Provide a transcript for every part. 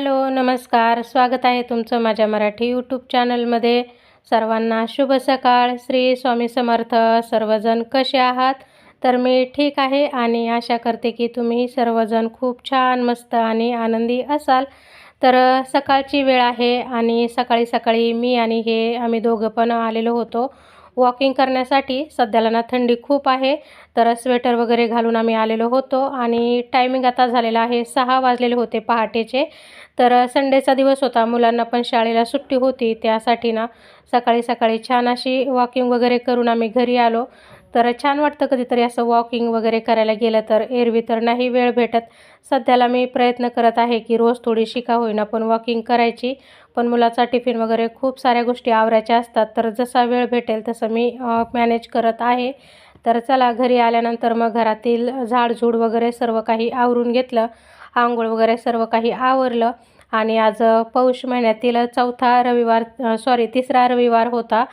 Hello नमस्कार. स्वागत आहे तुमचं माझ्या मराठी यूट्यूब चॅनलमध्ये सर्वांना शुभ सकाळ. श्री स्वामी समर्थ. सर्वजण कसे आहात? तर मी ठीक आहे आणि आशा करते की तुम्ही सर्वजण खूप छान मस्त आणि आनंदी असाल. तर सकाळची वेळ आहे आणि सकाळी सकाळी मी आणि हे आम्ही दोघं पण आलेलो होतो. वॉकिंग करण्यासाठी सध्याला ना थंडी खूप आहे. तर स्वेटर वगैरे घालून आम्ही आलेलो होतो आणि टायमिंग आता झालेला आहे सहा वाजलेले होते पहाटेचे. तर संडेचा दिवस होता. मुलांना पण शाळेला सुट्टी होती. त्यासाठी ना सकाळी सकाळी छान अशी वॉकिंग वगैरे करून आम्ही घरी आलो. तर छान वाटतं कधीतरी असं वॉकिंग वगैरे करायला गेलं तर. एरवी तर नाही वेळ भेटत. सध्याला मी प्रयत्न करत आहे की रोज थोडी शिका होईना पण वॉकिंग करायची. पण मुलाचा टिफिन वगैरे खूप साऱ्या गोष्टी आवरायच्या असतात. तर जसा वेळ भेटेल तसं मी मॅनेज करत आहे. तर चला घरी आल्यानंतर मग घरातील झाडझूड वगैरे सर्व काही आवरून घेतलं. आंघोळ वगैरे सर्व काही आवरलं. आणि आज पौष महिन्यातील चौथा रविवार सॉरी तिसरा रविवार होता.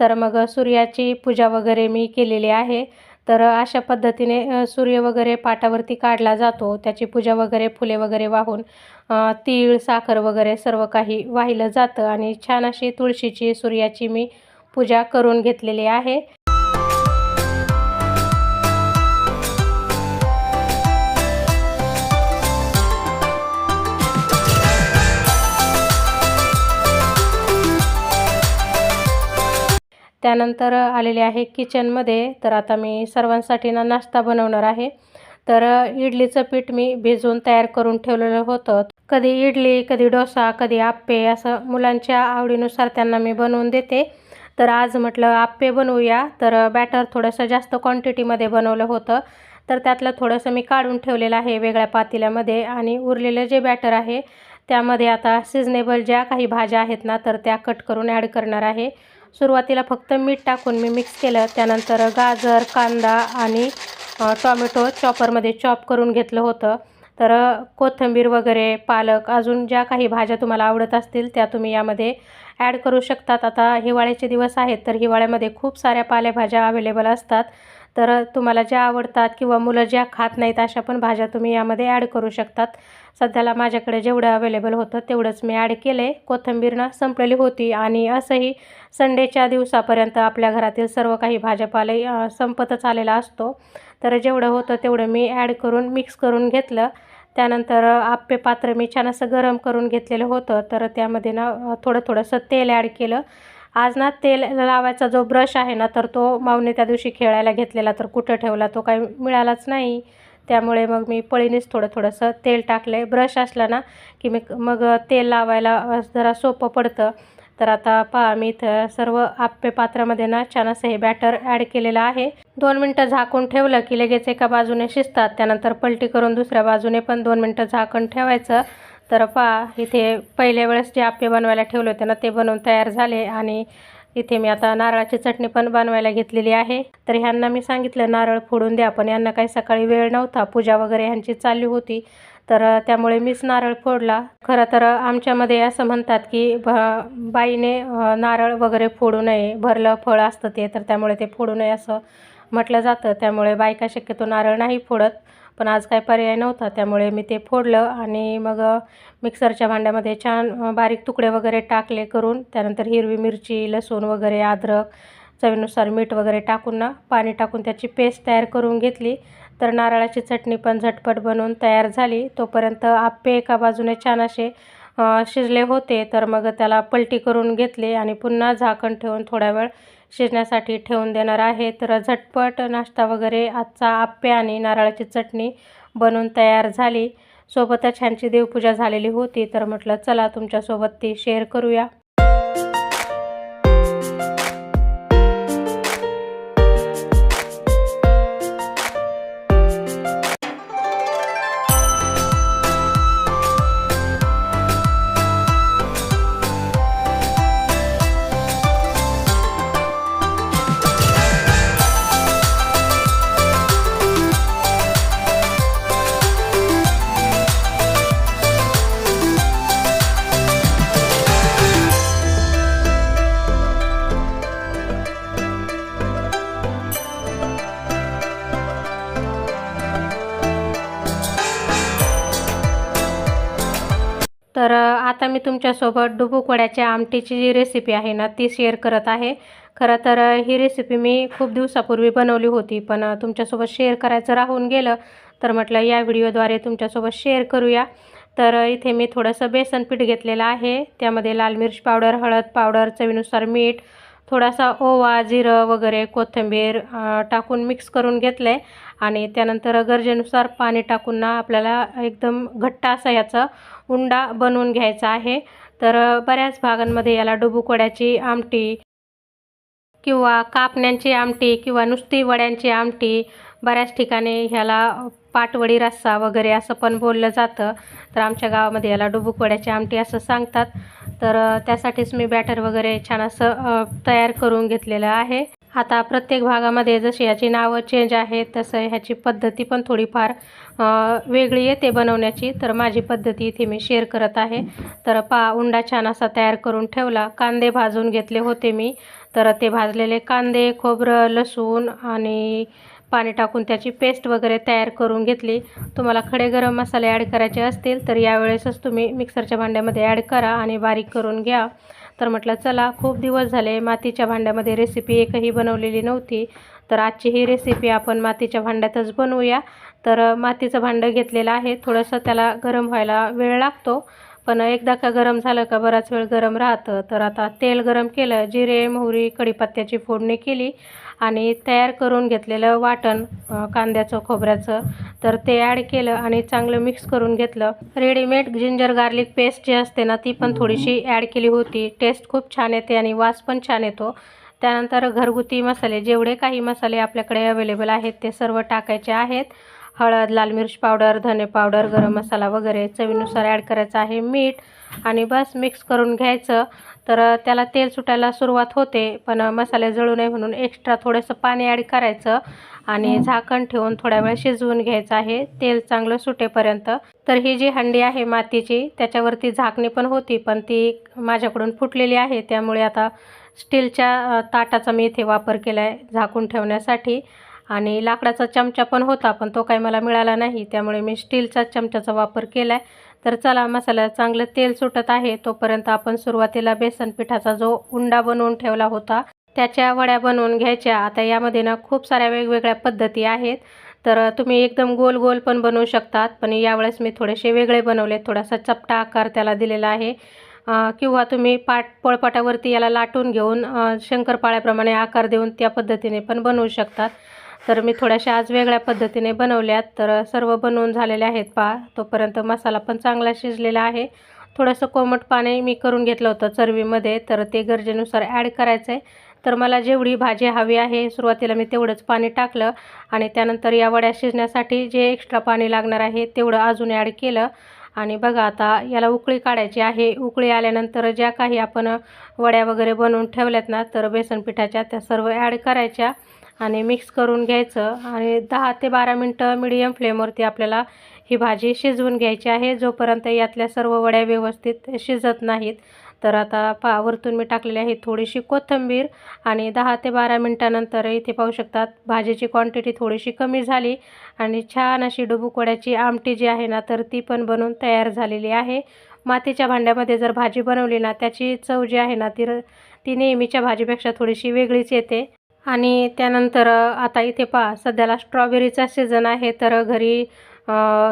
तर मग सूर्याची पूजा वगैरे मी केलेली आहे. तर अशा पद्धतीने सूर्य वगैरे पाटावरती काढला जातो. त्याची पूजा वगैरे फुले वगैरे वाहून तीळ साखर वगैरे सर्व काही वाहिलं जातं. आणि छान अशी तुळशीची सूर्याची मी पूजा करून घेतलेली आहे. त्यानंतर आलेले आहे किचनमध्ये. तर आता मी सर्वांसाठी ना नाश्ता बनवणार आहे. तर इडलीचं पीठ मी भिजवून तयार करून ठेवलेलं होतं. कधी इडली कधी डोसा कधी आप्पे असं मुलांच्या आवडीनुसार त्यांना मी बनवून देते. तर आज म्हटलं आप्पे बनवूया. तर बॅटर थोडंसं जास्त क्वांटिटीमध्ये बनवलं होतं. तर त्यातलं थोडंसं मी काढून ठेवलेलं आहे वेगळ्या पातेल्यामध्ये आणि उरलेलं जे बॅटर आहे त्यामध्ये आता सिजनेबल ज्या काही भाज्या आहेत ना तर त्या कट करून ॲड करणार आहे. सुरुवातीला फक्त मीठ टाकून मी मिक्स केलं. त्यानंतर गाजर कांदा आणि टॉमॅटो चॉपरमध्ये चॉप करून घेतलं होतं. तर कोथिंबीर वगैरे पालक अजून ज्या काही भाज्या तुम्हाला आवडत असतील त्या तुम्ही यामध्ये ॲड करू शकतात. आता हिवाळ्याचे दिवस आहेत तर हिवाळ्यामध्ये खूप साऱ्या पालेभाज्या अवेलेबल असतात. तर तुम्हाला ज्या आवडतात किंवा मुलं ज्या खात नाहीत अशा पण भाज्या तुम्ही यामध्ये ॲड करू शकतात. सध्याला माझ्याकडे जेवढं अवेलेबल होतं तेवढंच मी ॲड केलं आहे कोथंबीरनं संपलेली होती आणि असंही संडेच्या दिवसापर्यंत आपल्या घरातील सर्व काही भाज्यापाले संपतच आलेला असतो. तर जेवढं होतं तेवढं मी ॲड करून मिक्स करून घेतलं. त्यानंतर आप्पे पात्र मी छान असं गरम करून घेतलेलं होतं. तर त्यामध्ये ना थोडं थोडंसं तेल ॲड केलं. आज ना तेल लावायचा जो ब्रश आहे ना तर तो माऊने त्या दिवशी खेळायला घेतलेला तर कुठं ठेवला तो काही मिळालाच नाही. त्यामुळे मग मी पळीनेच थोडं थोडंसं तेल टाकलं आहे ब्रश असला ना की मी मग तेल लावायला जरा सोपं पडतं. तर आता पहा मी इथं सर्व आप्पे पात्रामध्ये ना छान असं हे बॅटर ॲड केलेलं आहे. दोन मिनटं झाकून ठेवलं की लगेच एका बाजूने शिजतात. त्यानंतर पलटी करून दुसऱ्या बाजूने पण दोन मिनटं झाकण ठेवायचं. तर पहा इथे पहिल्या वेळेस जे आप्पे बनवायला ठेवले होते ना ते बनवून तयार झाले आणि इथे मी आता नारळाची चटणी पण बनवायला घेतलेली आहे. तर ह्यांना मी सांगितलं नारळ फोडून द्या पण यांना काही सकाळी वेळ नव्हता. पूजा वगैरे ह्यांची चालली होती. तर त्यामुळे मीच नारळ फोडला. खरं तर आमच्यामध्ये असं म्हणतात की भ बाईने नारळ वगैरे फोडू नये. भरलं फळ असतं ते तर त्यामुळे ते फोडू नये असं म्हटलं जातं. त्यामुळे बायका शक्यतो नारळ नाही फोडत. पण आज काय पर्याय नव्हता त्यामुळे मी ते फोडलं आणि मग मिक्सरच्या भांड्यामध्ये छान बारीक तुकडे वगैरे टाकले करून त्यानंतर हिरवी मिरची लसूण वगैरे अद्रक चवीनुसार मीठ वगैरे टाकून ना पाणी टाकून त्याची पेस्ट तयार करून घेतली. तर नारळाची चटणी पण झटपट बनवून तयार झाली. तोपर्यंत आप्पे एका बाजूने छान असे शिजले होते. तर मग त्याला पलटी करून घेतले आणि पुन्हा झाकण ठेवून थोडा वेळ शिजण्यासाठी ठेवून देणार आहे. तर झटपट नाश्ता वगैरे आजचा आप्पे आणि नारळाची चटणी बनवून तयार झाली. सोबतच ह्यांची देवपूजा झालेली होती. तर म्हटलं चला तुमच्यासोबत ती शेअर करूया. तर आता मी तुमच्यासोबत डुबुक वड्याच्या आमटीची जी रेसिपी आहे ना ती शेअर करत आहे. खरं तर ही रेसिपी मी खूप दिवसापूर्वी बनवली होती पण तुमच्यासोबत शेअर करायचं राहून गेलं. तर म्हटलं या व्हिडिओद्वारे तुमच्यासोबत शेअर करूया. तर इथे मी थोडंसं बेसन पीठ घेतलेलं आहे. त्यामध्ये लाल मिर्च पावडर हळद पावडर चवीनुसार मीठ थोडासा ओवा जिरं वगैरे कोथिंबीर टाकून मिक्स करून घेतलं आहे आणि त्यानंतर गरजेनुसार पाणी टाकून ना आपल्याला एकदम घट्ट असा याचा उंडा बनवून घ्यायचा आहे. तर बऱ्याच भागांमध्ये याला डुबुकोड्याची आमटी किंवा कापण्यांची आमटी किंवा नुसती वड्यांची आमटी बऱ्याच ठिकाणी ह्याला पाटवडी रस्सा वगैरे असं पण बोललं जातं. तर आमच्या गावामध्ये याला डुबुकवड्याची आमटी असं सांगतात. तर त्यासाठीच मी बॅटर वगैरे छान असं तयार करून घेतलेलं आहे. आता प्रत्येक भागामध्ये जशी याची नावं चेंज आहेत तसं ह्याची पद्धती पण थोडीफार वेगळी येते बनवण्याची. तर माझी पद्धती इथे मी शेअर करत आहे. तर पा उंडा छान असा तयार करून ठेवला. कांदे भाजून घेतले होते मी. तर ते भाजलेले कांदे खोबरं लसूण आणि पाणी टाकून त्याची पेस्ट वगैरे तयार करून घेतली. तुम्हाला खडे गरम मसाले ॲड करायचे असतील तर यावेळेसच तुम्ही मिक्सरच्या भांड्यामध्ये ॲड करा आणि बारीक करून घ्या. तर म्हटलं चला खूप दिवस झाले मातीच्या भांड्यामध्ये रेसिपी एकही बनवलेली नव्हती. तर आजची ही रेसिपी आपण मातीच्या भांड्यातच बनवूया. तर मातीचं भांडं घेतलेलं आहे. थोडंसं त्याला गरम व्हायला वेळ लागतो. पण एकदा का गरम झालं का बराच वेळ गरम राहतं. तर आता तेल गरम केलं जिरे मोहरी कढीपत्त्याची फोडणी केली. आणि तयार करून घेतलेलं वाटण कांद्याचं खोबऱ्याचं तर ते ॲड केलं आणि चांगलं मिक्स करून घेतलं. रेडीमेड जिंजर गार्लिक पेस्ट जी असते ना ती पण थोडीशी ॲड केली होती. टेस्ट खूप छान येते आणि वास पण छान येतो. त्यानंतर घरगुती मसाले जेवढे काही मसाले आपल्याकडे अवेलेबल आहेत ते सर्व टाकायचे आहेत. हळद लाल मिरच पावडर धने पावडर गरम मसाला वगैरे चवीनुसार ॲड करायचं आहे मीठ. आणि बस मिक्स करून घ्यायचं. तर त्याला तेल सुटायला सुरुवात होते पण मसाले जळू नये म्हणून एक्स्ट्रा थोडंसं पाणी ॲड करायचं आणि झाकण ठेवून थोड्या वेळ शिजवून घ्यायचं आहे. तेल चांगलं सुटेपर्यंत. तर ही जी हंडी आहे मातीची त्याच्यावरती झाकणी पण होती पण ती माझ्याकडून फुटलेली आहे. त्यामुळे आता स्टीलच्या ताटाचा मी इथे वापर केला आहे झाकून ठेवण्यासाठी. आणि लाकडाचा चमचा पण होता पण तो काही मला मिळाला नाही. त्यामुळे मी स्टीलचा चमच्याचा वापर केला आहे तर चला मसाला चांगलं तेल सुटत आहे तोपर्यंत आपण सुरुवातीला बेसन पिठाचा जो उंडा बनवून ठेवला होता त्याच्या वड्या बनवून घ्यायच्या. आता यामध्ये ना खूप साऱ्या वेगवेगळ्या पद्धती आहेत. तर तुम्ही एकदम गोल गोल पण बनवू शकतात पण यावेळेस मी थोडेसे वेगळे बनवले. थोडासा चपटा आकार त्याला दिलेला आहे. किंवा तुम्ही पाट पोळपाटावरती याला लाटून घेऊन शंकरपाळ्याप्रमाणे आकार देऊन त्या पद्धतीने पण बनवू शकतात. तर मी थोड्याशा आज वेगळ्या पद्धतीने बनवल्यात. तर सर्व बनवून झालेले आहेत पा तोपर्यंत मसाला पण चांगला शिजलेला आहे. थोडंसं कोमट पाणी मी करून घेतलं होतं चरवीमध्ये तर ते गरजेनुसार ॲड करायचं आहे तर मला जेवढी भाजी हवी आहे सुरुवातीला मी तेवढंच पाणी टाकलं आणि त्यानंतर या वड्या शिजण्यासाठी जे एक्स्ट्रा पाणी लागणार आहे तेवढं अजून ॲड केलं. आणि बघा आता याला उकळी काढायची आहे. उकळी आल्यानंतर ज्या काही आपण वड्या वगैरे बनवून ठेवल्यात ना तर बेसन पिठाच्या त्या सर्व ॲड करायच्या. आणि मिक्स करून घ्यायचं. आणि दहा ते बारा मिनटं मिडियम फ्लेमवरती आपल्याला ही भाजी शिजवून घ्यायची आहे. जोपर्यंत यातल्या सर्व वड्या व्यवस्थित शिजत नाहीत तर आता पा वरतून मी टाकलेली आहे थोडीशी कोथिंबीर. आणि दहा ते बारा मिनटानंतर इथे पाहू शकतात भाजीची क्वांटिटी थोडीशी कमी झाली. आणि छान अशी डुबुकवड्याची आमटी जी आहे ना तर ती पण बनवून तयार झालेली आहे. मातीच्या भांड्यामध्ये जर भाजी बनवली ना त्याची चव जी आहे ना ती र- ती नेहमीच्या भाजीपेक्षा थोडीशी वेगळीच येते. आणि त्यानंतर आता इथे पहा सध्याला स्ट्रॉबेरीचा सीझन आहे तर घरी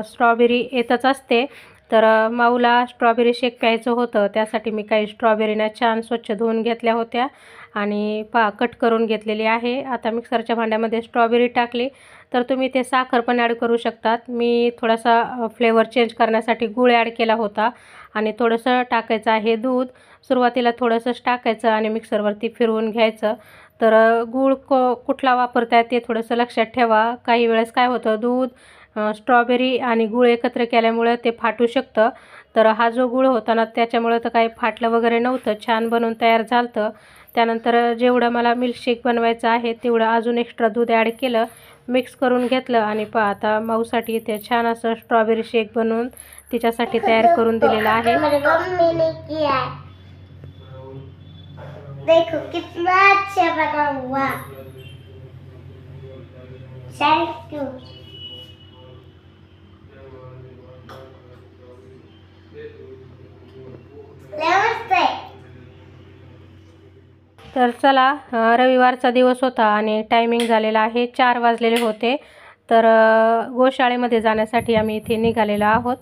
स्ट्रॉबेरी येतच असते. तर माऊला स्ट्रॉबेरी शेक प्यायचं होतं त्यासाठी मी काही स्ट्रॉबेरीना छान स्वच्छ धुवून घेतल्या होत्या. आणि पा कट करून घेतलेली आहे. आता मिक्सरच्या भांड्यामध्ये स्ट्रॉबेरी टाकली. तर तुम्ही ते साखर पण ॲड करू शकतात. मी थोडासा फ्लेवर चेंज करण्यासाठी गूळ ॲड केला होता. आणि थोडंसं टाकायचं आहे दूध. सुरुवातीला थोडंसंच टाकायचं आणि मिक्सरवरती फिरवून घ्यायचं. तर गूळ को कुठला वापरताय ते थोडंसं लक्षात ठेवा. काही वेळेस काय होतं दूध स्ट्रॉबेरी आणि गूळ एकत्र केल्यामुळं ते फाटू शकतं. तर हा जो गूळ होता ना त्याच्यामुळं तर काही फाटलं वगैरे नव्हतं. छान बनवून तयार झालं त्यानंतर जेवढं मला मिल्कशेक बनवायचं आहे तेवढं अजून एक्स्ट्रा दूध ॲड केलं मिक्स करून घेतलं आणि पहा आता माऊसाठी इथे छान असं स्ट्रॉबेरी शेक बनवून तिच्यासाठी तयार करून दिलेलं आहे. देखो कितना अच्छा बना हुआ। थैंक यू तर चला रविवारचा दिवस होता आणि टायमिंग झालेला आहे चार वाजलेले होते. तर गोशाळेमध्ये जाण्यासाठी आम्ही इथे निघालेलो आहोत.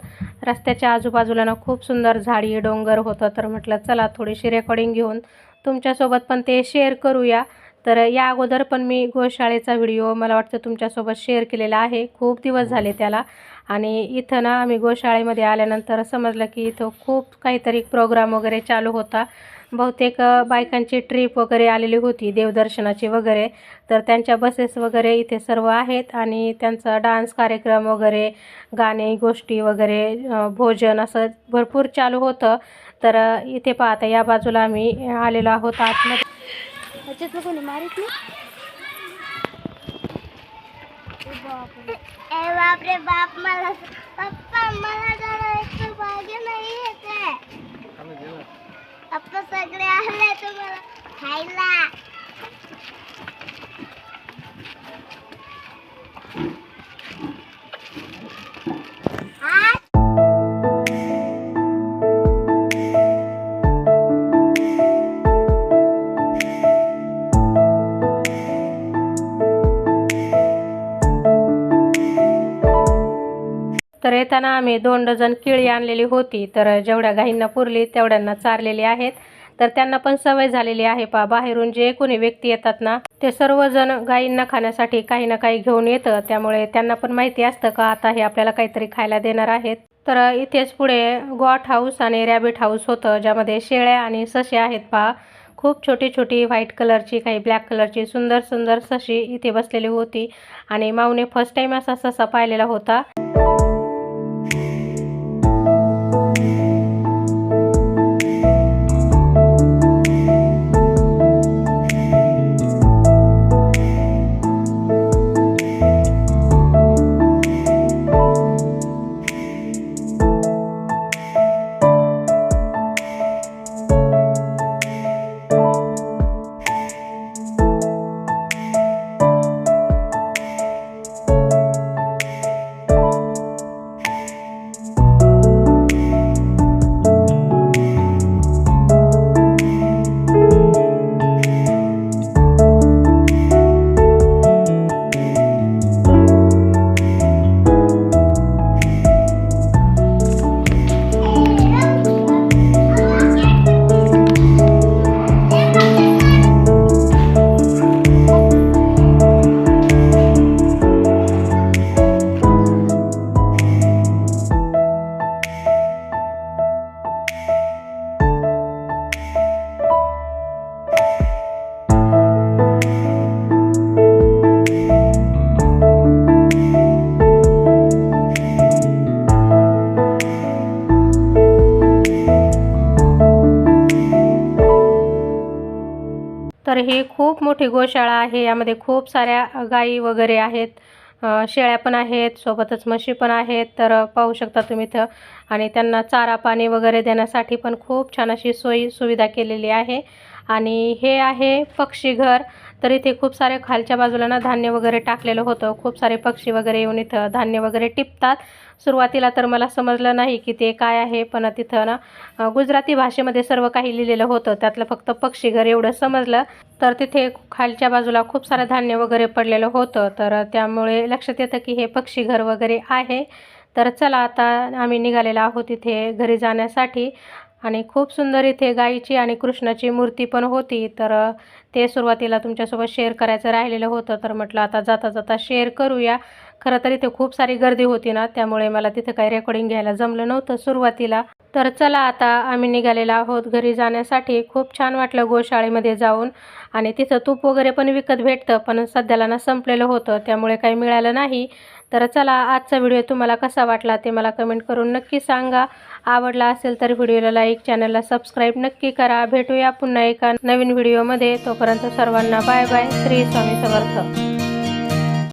रस्त्याच्या आजूबाजूला ना खूप सुंदर झाडी डोंगर होतं. तर म्हटलं चला थोडीशी रेकॉर्डिंग घेऊन तुमच्यासोबत पण ते शेअर करूया. तर या अगोदर पण मी गोशाळेचा व्हिडिओ मला वाटतं तुमच्यासोबत शेअर केलेला आहे. खूप दिवस झाले त्याला. आणि इथं ना आम्ही गोशाळेमध्ये आल्यानंतर समजलं की इथं खूप काहीतरी प्रोग्राम वगैरे चालू होता. बहुतेक बायकांची ट्रिप वगैरे आलेली होती देवदर्शनाची वगैरे. तर त्यांच्या बसेस वगैरे इथे सर्व आहेत आणि त्यांचा डान्स कार्यक्रम वगैरे गाणे गोष्टी वगैरे भोजन असं भरपूर चालू होतं. तर इथे पाहता या बाजूला आम्ही आलेलो आहोत आतमध्ये. कोणी मारित ए बाप रे बाप मला पप्पा मला जरा एक भाग्य नाही येते पप्पा सगळे आले तुम्हाला खायला. तर येताना आम्ही दोन डझन केळी आणलेली होती. तर जेवढ्या गाईंना पुरली तेवढ्यांना चारलेली आहेत. तर त्यांना पण सवय झालेली आहे पा बाहेरून जे कोणी व्यक्ती येतात ना ते सर्वजण गाईंना खाण्यासाठी काही ना काही घेऊन येतं. त्यामुळे त्यांना पण माहिती असतं का आता हे आपल्याला काहीतरी खायला देणार आहेत. तर इथेच पुढे गॉट हाऊस आणि रॅबिट हाऊस होतं ज्यामध्ये शेळ्या आणि ससे आहेत पहा खूप छोटी छोटी व्हाईट कलरची काही ब्लॅक कलरची सुंदर सुंदर सशी इथे बसलेली होती. आणि माऊने फर्स्ट टाईम असा ससा पाहिलेला होता. ही खूप मोठी गोशाळा आहे. यामध्ये खूप साऱ्या गायी वगैरे आहेत. शेळ्या पण आहेत सोबतच म्हशी पण आहेत. तर पाहू शकता तुम्ही इथं. आणि त्यांना चारा पाणी वगैरे देण्यासाठी पण खूप छान अशी सोयी सुविधा केलेली आहे. आणि हे आहे पक्षीघर तर इथे खूप सारे खालच्या बाजूला ना धान्य वगैरे टाकलेलं होतं. खूप सारे पक्षी वगैरे येऊन इथं धान्य वगैरे टिपतात. सुरुवातीला तर मला समजलं नाही की ते काय आहे पण तिथं ना गुजराती भाषेमध्ये सर्व काही लिहिलेलं होतं. त्यातलं फक्त पक्षीघर एवढं समजलं. तर तिथे खालच्या बाजूला खूप सारं धान्य वगैरे पडलेलं होतं. तर त्यामुळे लक्षात येतं की हे पक्षीघर वगैरे आहे. तर चला आता आम्ही निघालेलो आहोत तिथे घरी जाण्यासाठी. आणि खूप सुंदर इथे गाईची आणि कृष्णाची मूर्ती पण होती. तर ते सुरुवातीला तुमच्यासोबत शेअर करायचं राहिलेलं होतं. तर म्हटलं आता जाता जाता शेअर करूया. खरं तर इथे खूप सारी गर्दी होती ना त्यामुळे मला तिथं काही रेकॉर्डिंग घ्यायला जमलं नव्हतं सुरुवातीला. तर चला आता आम्ही निघालेलो आहोत घरी जाण्यासाठी. खूप छान वाटलं गोशाळेमध्ये जाऊन. आणि तिथं तूप वगैरे पण विकत भेटतं पण सध्याला ना संपलेलं होतं त्यामुळे काही मिळालं नाही. तर चला आजचा व्हिडिओ तुम्हाला कसा वाटला ते मला कमेंट करून नक्की सांगा. आवडला असेल तर व्हिडिओला लाईक चॅनलला सबस्क्राईब नक्की करा. भेटूया पुन्हा एका नवीन व्हिडिओमध्ये. तोपर्यंत सर्वांना बाय बाय श्री स्वामी समर्थ.